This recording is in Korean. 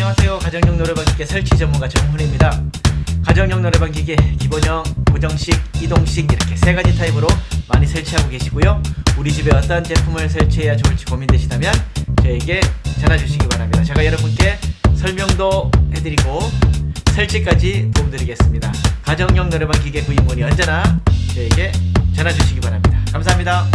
안녕하세요. 가정용 노래방 기계 설치 전문가 정훈입니다. 가정용 노래방 기계 기본형, 고정식, 이동식 이렇게 세 가지 타입으로 많이 설치하고 계시고요. 우리 집에 어떤 제품을 설치해야 좋을지 고민되시다면 저에게 전화 주시기 바랍니다. 제가 여러분께 설명도 해드리고 설치까지 도움드리겠습니다. 가정용 노래방 기계 구입문이 언제나 저에게 전화 주시기 바랍니다. 감사합니다.